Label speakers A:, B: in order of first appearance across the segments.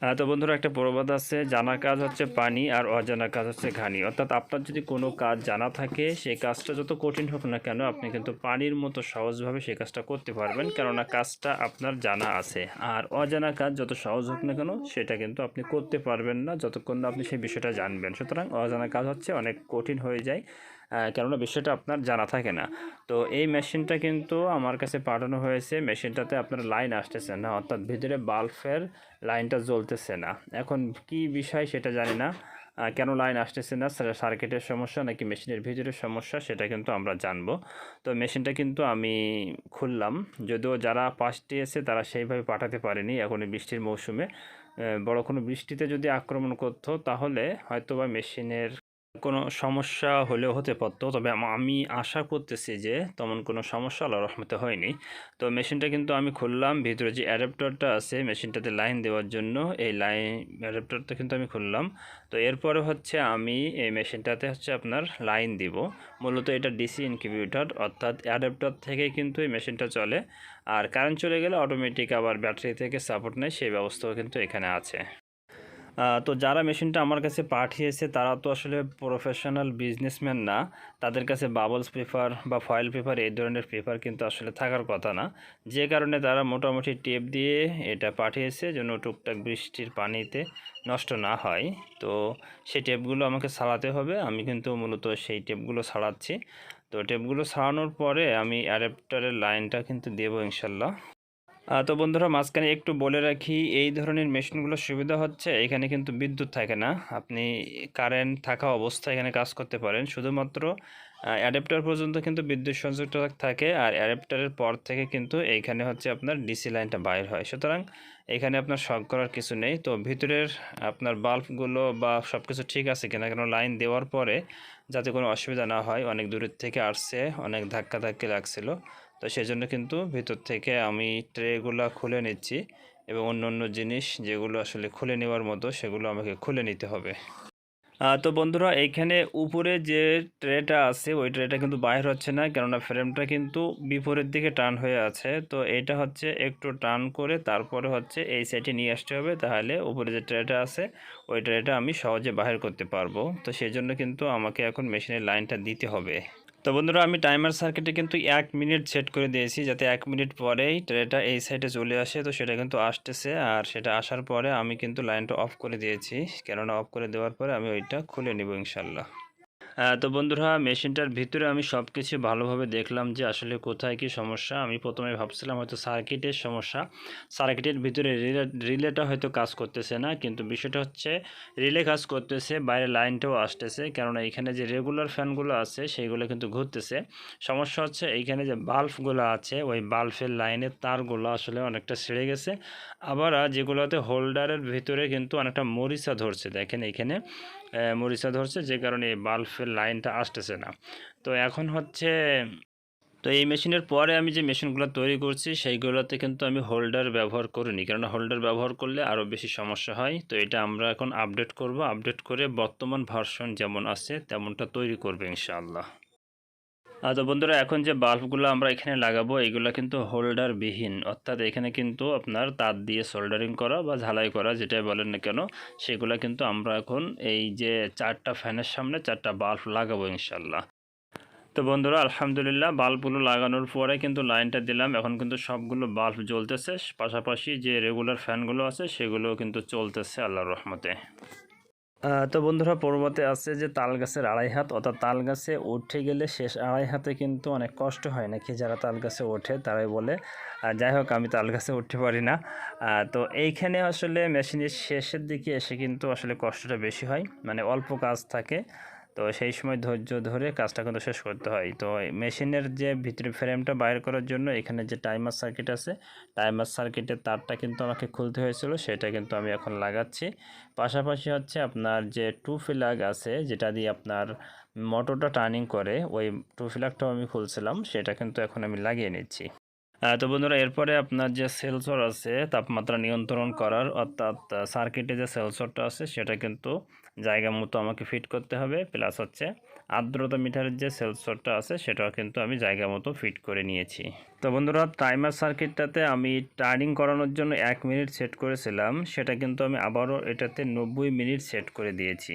A: তো বন্ধুরা, একটা প্রবাদ আছে। জানা কাজ হচ্ছে পানি আর অজানা কাজ হচ্ছে ঘানি। অর্থাৎ আপনার যদি কোনো কাজ জানা থাকে, সেই কাজটা যত কঠিন হোক না কেন, আপনি কিন্তু পানির মতো সহজভাবে সেই কাজটা করতে পারবেন। কেননা কাজটা আপনার জানা আছে। আর অজানা কাজ যত সহজ হোক না কেন, সেটা কিন্তু আপনি করতে পারবেন না, যতক্ষণ না আপনি সেই বিষয়টা জানবেন। সুতরাং অজানা কাজ হচ্ছে অনেক কঠিন হয়ে যায়। কেননা বিষয়টা আপনার জানা থাকে না। তো এই মেশিনটা কিন্তু আমার কাছে পাঠানো হয়েছে। মেশিনটাতে আপনার লাইন আসতেছে না, অর্থাৎ ভিতরে বাল্বের লাইনটা জ্বলতেছে না। এখন কি বিষয় সেটা জানি না। কেন লাইন আসতেছে না? সার্কিটের সমস্যা নাকি মেশিনের ভিতরের সমস্যা সেটা কিন্তু আমরা জানব। তো মেশিনটা কিন্তু আমি খুললাম। যদিও যারা পাশ দিয়েছে তারা সেইভাবে পাঠাতে পারেনি এখন বৃষ্টির মৌসুমে। বড় কোনো বৃষ্টিতে যদি আক্রমণ করতো তাহলে হয়তোবা মেশিনের কোনো সমস্যা হলেও হতে পারতো। তবে আমি আশা করতেছি যে তেমন কোনো সমস্যা আল্লাহ রহমতে হয়নি। তো মেশিনটা কিন্তু আমি খুললাম। ভিতরে যে অ্যাডাপ্টারটা আছে, মেশিনটাতে লাইন দেওয়ার জন্য এই লাইন অ্যাডাপ্টারটা কিন্তু আমি খুললাম। তো এরপরে হচ্ছে আমি এই মেশিনটাতে হচ্ছে আপনার লাইন দিব। মূলত এটা ডিসি ইনকিউবেটর, অর্থাৎ অ্যাডাপ্টার থেকে কিন্তু এই মেশিনটা চলে। আর কারেন্ট চলে গেলে অটোমেটিক আবার ব্যাটারি থেকে সাপোর্ট নেয়, সেই ব্যবস্থাও কিন্তু এখানে আছে। তো যারা মেশিনটা আমার কাছে পাঠিয়েছে, তারা তো আসলে প্রফেশনাল বিজনেসম্যান না। তাদের কাছে বাবলস পেপার বা ফয়েল পেপার এই ধরনের পেপার কিন্তু আসলে থাকার কথা না। যে কারণে তারা মোটামুটি টেপ দিয়ে এটা পাঠিয়েছে যেন টুকটাক বৃষ্টির পানিতে নষ্ট না হয়। তো সেই টেপগুলো আমাকে ছাড়াতে হবে। আমি কিন্তু মূলত সেই টেপগুলো ছাড়াচ্ছি তো টেপগুলো ছাড়ানোর পরে আমি অ্যাডাপ্টারের লাইনটা কিন্তু দেবো ইনশাল্লাহ। তো বন্ধুরা, মাঝখানে একটু বলে রাখি, এই ধরনের মেশিনগুলোর সুবিধা হচ্ছে এখানে কিন্তু বিদ্যুৎ থাকে না। আপনি কারেন্ট থাকা অবস্থায় এখানে কাজ করতে পারেন। শুধুমাত্র অ্যাডাপ্টার পর্যন্ত কিন্তু বিদ্যুৎ সংযুক্ত থাকে আর অ্যাডাপ্টারের পর থেকে কিন্তু এইখানে হচ্ছে আপনার ডিসি লাইনটা বাইর হয়। সুতরাং এখানে আপনার শক করার কিছু নেই। তো ভিতরের আপনার বাল্বগুলো বা সব কিছু ঠিক আছে কিনা কেন লাইন দেওয়ার পরে যাতে কোনো অসুবিধা না হয়, অনেক দূরের থেকে আসছে, অনেক ধাক্কা ধাক্কি লাগছিল। তো সেই জন্য কিন্তু ভিতর থেকে আমি ট্রেগুলো খুলে নিচ্ছি এবং অন্য অন্য জিনিস যেগুলো আসলে খুলে নেওয়ার মতো সেগুলো আমাকে খুলে নিতে হবে। তো বন্ধুরা, এইখানে উপরে যে ট্রেটা আছে, ওই ট্রেটা কিন্তু বাইর হচ্ছে না, কেননা ফ্রেমটা কিন্তু বিপরীত দিকে টান হয়ে আছে। তো এটা হচ্ছে একটু টান করে তারপরে হচ্ছে এই সাইডে নিয়ে আসতে হবে, তাহলে উপরে যে ট্রেটা আছে, ওই ট্রেটা আমি সহজে বাহির করতে পারব। তো সেই জন্য কিন্তু আমাকে এখন মেশিনের লাইনটা দিতে হবে। তো বন্ধুরা, আমি টাইমার সার্কিটে কিন্তু এক মিনিট সেট করে দিয়েছি, যাতে এক মিনিট পরেই ট্রেটা এই সাইডে চলে আসে। তো সেটা কিন্তু আসতেছে, আর সেটা আসার পরে আমি কিন্তু লাইনটা অফ করে দিয়েছি। কেননা অফ করে দেওয়ার পরে আমি ওইটা খুলে নেব ইনশাল্লাহ। তো বন্ধুরা মেশিনটার ভিতরে আমি সব কিছু ভালোভাবে দেখলাম যে আসলে কোথায় কি সমস্যা। আমি প্রথমে ভাবছিলাম হয়তো সার্কিটের সমস্যা। সার্কিটের ভিতরে রিলে রিলেটা হয়তো কাজ করতেছে না কিন্তু বিষয়টা হচ্ছে রিলে কাজ করতেছে বাইরে লাইনটাও আসতেছে কেননা এখানে যে রেগুলার ফ্যানগুলো আছে সেইগুলো কিন্তু ঘুরতেছে। সমস্যা হচ্ছে এইখানে যে বাল্বগুলো আছে ওই বাল্বের লাইনের তারগুলো আসলে অনেকটা ছিঁড়ে গেছে। আবার যেগুলোতে হোল্ডারের ভিতরে কিন্তু অনেকটা মরিচা ধরছে দেখেন এইখানে। আহ, মরিচা ধরছে, যে কারণে বাল্বের লাইনটা আসতেছে না। তো এখন হচ্ছে, তো এই মেশিনের পরে আমি যে মেশিনগুলো তৈরি করছি, সেইগুলোতে কিন্তু আমি হোল্ডার ব্যবহার করিনি। কেননা হোল্ডার ব্যবহার করলে আরও বেশি সমস্যা হয়। তো এটা আমরা এখন আপডেট করব। আপডেট করে বর্তমান ভার্সন যেমন আছে, তেমনটা তৈরি করবে ইনশাআল্লাহ। তো বন্ধুরা, এখন যে বাল্বগুলো আমরা এখানে লাগাবো এইগুলো কিন্তু হোল্ডার বিহীন অর্থাৎ এখানে কিন্তু আপনার তার দিয়ে সোল্ডারিং করা বা ঝালাই করা, যেটাই বলেন না কেন, সেগুলো কিন্তু আমরা এখন এই যে চারটা ফ্যানের সামনে চারটা বাল্ব লাগাবো ইনশাল্লাহ তো বন্ধুরা, আলহামদুলিল্লাহ, বাল্বগুলো লাগানোর পরে কিন্তু লাইনটা দিলাম। এখন কিন্তু সবগুলো বাল্ব জ্বলতেছে। পাশাপাশি যে রেগুলার ফ্যানগুলো আছে সেগুলো কিন্তু চলতেছে আল্লাহর রহমতে। তো বন্ধুরা, পর্বতে আছে যে তাল গাছের আড়াই হাত, অর্থাৎ তাল গাছে উঠে গেলে শেষ আড়াই হাতে কিন্তু অনেক কষ্ট হয় নাকি যারা তাল গাছে ওঠে তারাই বলে। যাই হোক, আমি তাল গাছে উঠতে পারি না। তো এইখানে আসলে মেশিনের শেষের দিকে এসে কিন্তু আসলে কষ্টটা বেশি হয় মানে অল্প কাজ থাকে। তো সেই সময় ধৈর্য ধরে কাজটা কিন্তু শেষ করতে হয়। তো মেশিনের যে ভিতরে ফ্রেমটা বাইর করার জন্য এখানে যে টাইমার সার্কিট আছে টাইমার সার্কিটের তারটা কিন্তু আমাকে খুলতে হয়েছিল, সেটা কিন্তু আমি এখন লাগাচ্ছি। পাশাপাশি হচ্ছে আপনার যে টু ফিলাগ আছে, যেটা দিয়ে আপনার মোটরটা টার্নিং করে, ওই টু ফিলাগটাও আমি খুলছিলাম, সেটা কিন্তু এখন আমি লাগিয়ে নিচ্ছি। তো বন্ধুরা, এরপরে আপনার যে সেলসর আছে, তাপমাত্রা নিয়ন্ত্রণ করার, অর্থাৎ সার্কিটে যে সেলসরটা আছে, সেটা কিন্তু জায়গা মতো আমাকে ফিট করতে হবে। প্লাস হচ্ছে, আর্দ্রতা মিটারের যে সেলসরটা আছে, সেটাও কিন্তু আমি জায়গা মতো ফিট করে নিয়েছি। তো বন্ধুরা টাইমার সার্কিটটাতে আমি টার্নিং করানোর জন্য এক মিনিট সেট করেছিলাম। সেটা কিন্তু আমি আবারও এটাতে নব্বই মিনিট সেট করে দিয়েছি।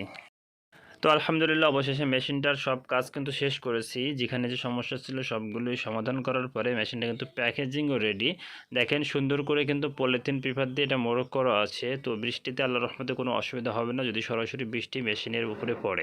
A: তো আলহামদুলিল্লাহ, অবশেষে মেশিনটার সব কাজ কিন্তু শেষ করেছি। যেখানে যে সমস্যা ছিল সবগুলোই সমাধান করার পরে মেশিনটা কিন্তু প্যাকেজিংও রেডি দেখেন সুন্দর করে কিন্তু পলিথিন পেপার দিয়ে এটা মোড়ক করা আছে। তো বৃষ্টিতে আল্লাহ রহমতে কোনো অসুবিধা হবে না যদি সরাসরি বৃষ্টি মেশিনের উপরে পড়ে।